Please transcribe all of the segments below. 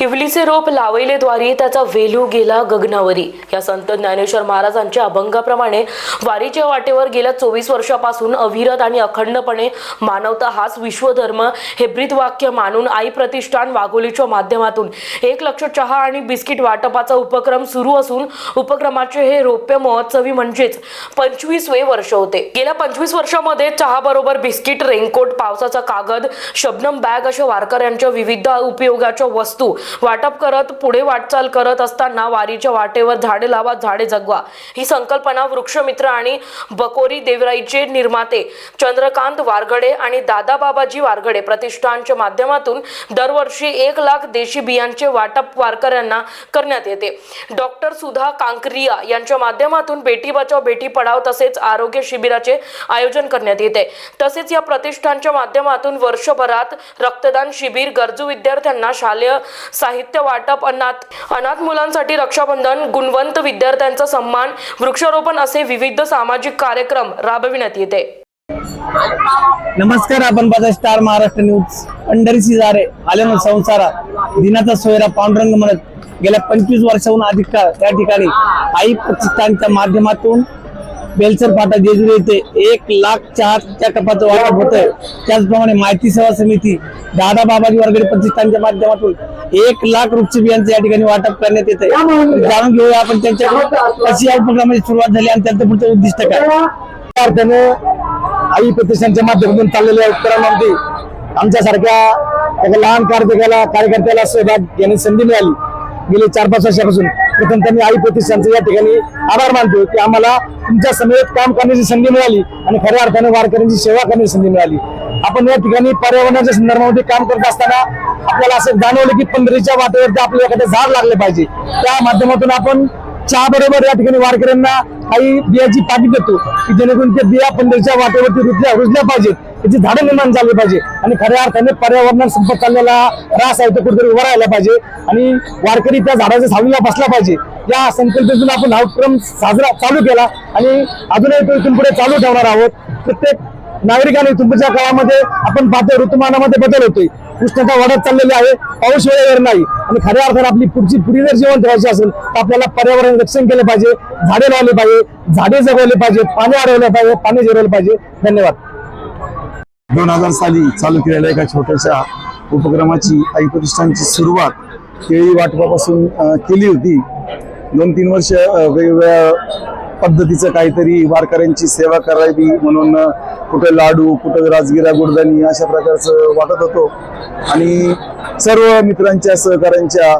हिवलीचे रोप लावले द्वारी त्याचा वेलू गेला गगनावरी. या संत ज्ञानेश्वर महाराजांच्या अभंगाप्रमाणे वारीच्या वाटेवर गेल्या चोवीस वर्षापासून अविरत आणि अखंडपणे मानवता हाच विश्वधर्म हे ब्रीदवाक्य मानून आई प्रतिष्ठान वाघोलीच्या माध्यमातून. एक लक्ष चहा आणि बिस्किट वाटपाचा उपक्रम सुरू असून उपक्रमाचे हे रौप्य महोत्सवी म्हणजेच पंचवीसवे वर्ष होते. गेल्या पंचवीस वर्षामध्ये चहा बरोबर बिस्किट रेनकोट पावसाचा कागद शबनम बॅग अशा वारकऱ्यांच्या विविध उपयोगाच्या वस्तू वाटप करत पुढे वाटचाल करत असताना वारीच्या वाटेवर झाडे लावा झाडे जगवा. ही संकल्पना वृक्षमित्र आणि बकोरी देवराईचे निर्माते चंद्रकांत वारगडे आणि दादा बाबाजी वारगडे प्रतिष्ठानच्या माध्यमातून दरवर्षी एक लाख देशी बियांचे वाटप वारकऱ्यांना करण्यात येते. डॉक्टर सुधा कांकरिया यांच्या माध्यमातून बेटी बचाव बेटी पढाव तसेच आरोग्य शिबिराचे आयोजन करण्यात येते. तसेच या प्रतिष्ठानच्या माध्यमातून वर्षभरात रक्तदान शिबिर गरजू विद्यार्थ्यांना शालेय साहित्य वाटप अनाथ अनाथ मुलांसाठी रक्षाबंधन गुणवंत विद्यार्थ्यांचा सन्मान वृक्षारोपण असे विविध सामाजिक कार्यक्रम राबविण्यात येते. नमस्कार आपण बघा स्टार महाराष्ट्र न्यूज. पंढरीची जारे आल्यानं संसारात. दिनाचा सोयरा पांडुरंग म्हणत गेल्या पंचवीस वर्षाहून अधिक काळ त्या ठिकाणी आई प्रतिष्ठानच्या माध्यमातून बेलसर फाटा जेजुरी येथे एक लाख चहाच्या कपाचं वाटप होत आहे त्याचप्रमाणे माहिती सेवा समिती दादा बाबाजी वरगडे प्रतिष्ठानच्या माध्यमातून एक लाख वृक्ष बियांचं या ठिकाणी वाटप करण्यात येत आहे जाणून घेऊया आपण त्यांच्या कशी या उपक्रमाची सुरुवात झाली आणि त्यांचं पुढचं उद्दिष्ट काय? अर्थाने आई प्रतिष्ठानच्या माध्यमातून चाललेल्या उपक्रमामध्ये आमच्यासारख्या एका लहान कार्यकर्त्याला कार्यकर्त्याला सहभाग घेण्याची संधी मिळाली. गेले चार पाच वर्षापासून. प्रथम त्यांनी आई प्रतिष्ठानचे या ठिकाणी आभार मानतो की आम्हाला तुमच्या समेत काम करण्याची संधी मिळाली आणि खऱ्या अर्थाने वारकऱ्यांची सेवा करण्याची संधी मिळाली. आपण या ठिकाणी पर्यावरणाच्या संदर्भामध्ये काम करत असताना आपल्याला असं जाणवलं की पंधरीच्या वाटेवरती आपल्याला एखादं झाड लागले पाहिजे. त्या माध्यमातून आपण चहा बरोबर या ठिकाणी वारकऱ्यांना काही बियाची पाकिट देतो की जेणेकरून ते बिया पंधरीच्या वाटेवरती रुजल्या रुजल्या पाहिजेत. त्याची झाडं निर्माण झाली पाहिजे आणि खऱ्या अर्थाने पर्यावरणात संपर्क चाललेला रास आहे तो कुठेतरी उभा राहायला पाहिजे. आणि वारकरी त्या झाडाच्या सावलीला बसला पाहिजे. या संकल्पेतून आपण हा उपक्रम साजरा चालू केला. आणि अजूनही तो इथून पुढे चालू ठेवणार आहोत. प्रत्येक नागरिकांनी तुमच्या काळामध्ये आपण पाहतो ऋतुमानामध्ये बदल होतोय. उष्णता वाढत चाललेली आहे पाऊस वेळेवर नाही. आणि खऱ्या अर्थाने आपली पुढची पिढी जर जीवन ठेवायची असेल तर आपल्याला पर्यावरण रक्षण केलं पाहिजे झाडे लावले पाहिजे झाडे जगवले पाहिजे पाणी अडवलं पाहिजे पाणी जिरवलं पाहिजे. धन्यवाद. दोन हजार साली चालू केलेल्या एका छोट्याशा उपक्रमाची आई प्रतिष्ठानची सुरुवात केळी वाटपापासून केली होती. दोन तीन वर्ष वेगवेगळ्या पद्धतीचं काहीतरी वारकऱ्यांची सेवा करावी म्हणून कुठं लाडू कुठं राजगिरा गुडदानी अशा प्रकारचं वाटत होतो. आणि सर्व मित्रांच्या सहकाऱ्यांच्या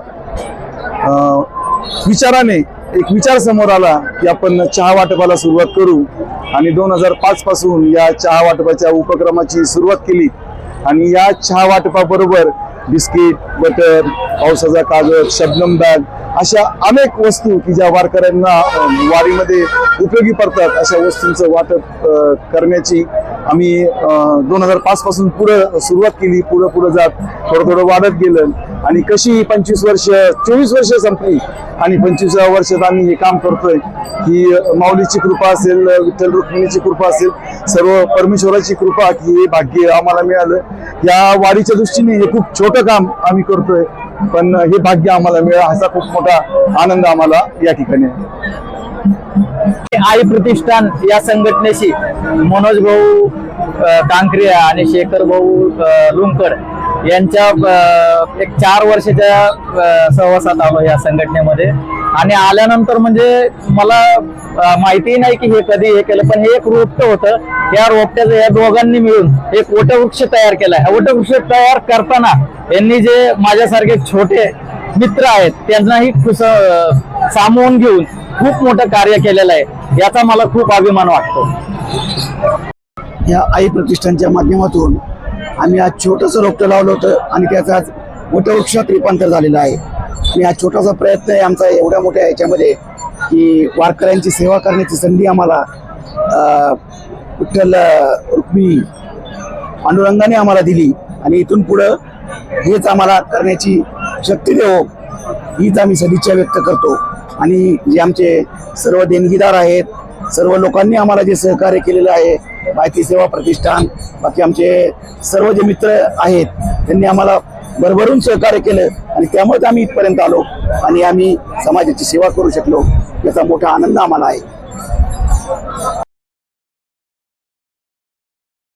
विचाराने एक विचार समोर आला की आपण चहा वाटपाला सुरुवात करू. आणि दोन हजार पाच पासून या चहा वाटपाच्या उपक्रमाची सुरुवात केली. आणि या चहा वाटपाबरोबर बिस्किट बटर पावसाचा कागद शबनम बॅग अशा अनेक वस्तू की ज्या वारकऱ्यांना वारीमध्ये उपयोगी पडतात अशा वस्तूंचं वाटप करण्याची आम्ही दोन हजार पाच पासून पुढं सुरुवात केली पुढं पुढं जात थोडं थोडं वाढत गेलं. आणि कशी पंचवीस वर्ष चोवीस वर्ष संपली आणि पंचवीसाव्या वर्षात आम्ही हे काम करतोय की माऊलीची कृपा असेल विठ्ठल रुक्मिणीची कृपा असेल सर्व परमेश्वराची कृपा की हे भाग्य आम्हाला मिळालं. या वाढीच्या दृष्टीने हे खूप छोटं काम आम्ही करतोय पण हे भाग्य आम्हाला मिळालं ह्याचा खूप मोठा आनंद आम्हाला या ठिकाणी आहे. आई प्रतिष्ठान या संघटनेशी मनोज भाऊ अ, कांक्रिया आणि शेखर भाऊ लुंकर यांच्या एक चार वर्षाच्या सहवासात आलो या संघटनेमध्ये. आणि आल्यानंतर म्हणजे मला माहिती माहितीही नाही की हे कधी हे केलं पण हे एक रोपट होतं. या रोपट्याचं या दोघांनी मिळून एक वटवृक्ष तयार केलाय. वटवृक्ष तयार करताना यांनी जे माझ्यासारखे छोटे मित्र आहेत त्यांनाही सामावून घेऊन खूप मोठं कार्य केलेलं आहे. याचा मला खूप अभिमान वाटतो. या आई प्रतिष्ठानच्या माध्यमातून आम्ही आज छोटंसं रोपटं लावलं होतं आणि त्याचं आज मोठ्या वृक्षात रूपांतर झालेलं आहे. आणि हा छोटासा प्रयत्न आहे आमचा एवढ्या मोठ्या याच्यामध्ये की वारकऱ्यांची सेवा करण्याची संधी आम्हाला विठ्ठल रुक्मी पांडुरंगाने आम्हाला दिली. आणि इथून पुढं हेच आम्हाला करण्याची शक्ती देव हीच आम्ही सदिच्छा व्यक्त करतो. आणि जे आमचे सर्व देणगीदार आहेत सर्व लोकांनी आम्हाला जे सहकार्य केलेलं आहे माहिती सेवा प्रतिष्ठान बाकी आमचे सर्व जे मित्र आहेत त्यांनी आम्हाला भरभरून सहकार्य केलं आणि त्यामुळेच आम्ही इथपर्यंत आलो आणि आम्ही समाजाची सेवा करू शकलो याचा मोठा आनंद आम्हाला आहे.